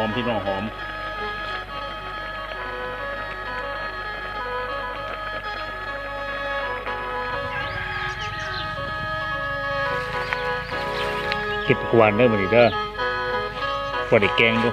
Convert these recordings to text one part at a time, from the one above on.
อมพี่น้องหอมคิดกวนเด้อมันนี่เด้อพอได้แกงดู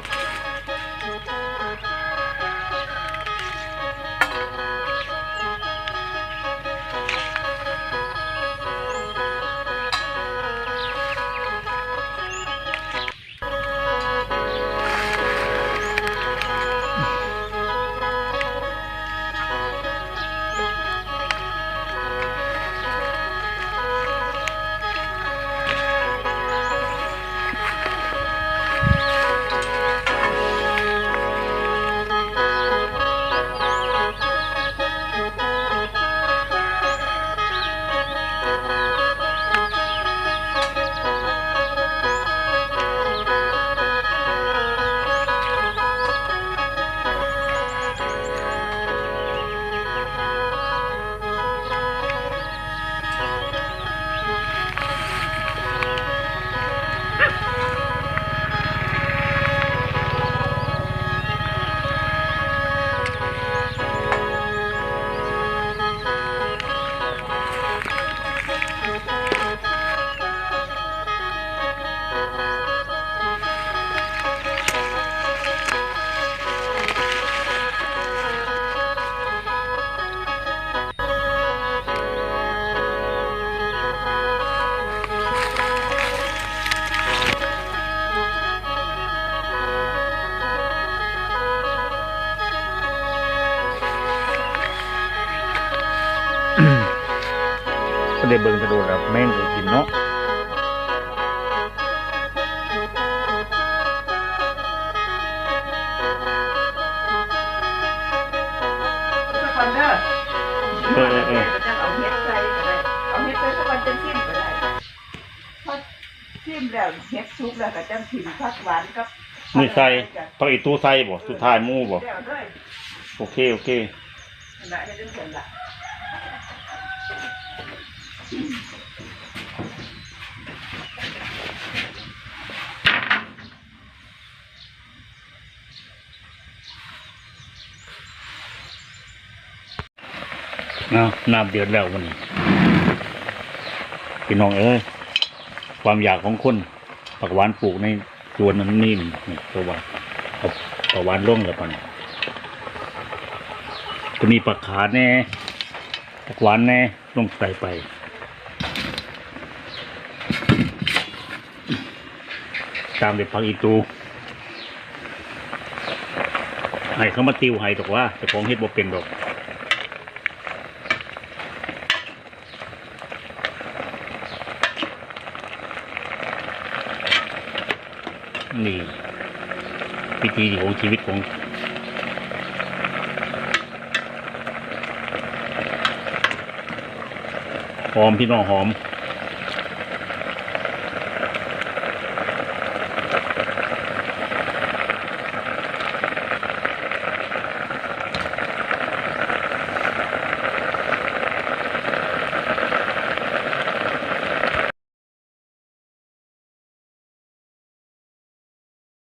ก็ได้เบิ่งกระโดดแล้วแม่งก็กินเนาะสักวันเด้อเออเออเออจะเอาเฮ็ดใส่ก็ได้เอาเฮ็ดใส่สักวันจะชิมก็ได้พอชิมแล้วเฮ็ดซุปแล้วก็จังถิ่มผักหวานกับนี่ใส่ต้องอีตู้ใส่บ่สุดท้ายหมู่บ่แล้วด้วยโอเคโอเคนั่นละเฮ็ดจังซั่ นะน้ำเดือดแล้ววันนี้พี่น้องเอ้ยความอยากของคนผักหวานปลูกในสวนนั้นนี่นี่ตัววานเอาผักหวานล่วงแล้วปันก็มีผักขาแน่ผักหวานแน่ลงใส่ไป ตามด้วยผักอีตูให้เขามาติวให้ตกว่าแต่ของเฮ็ดบ่เป็นดอกนี่พิธีของชีวิตของหอมพี่น้องหอม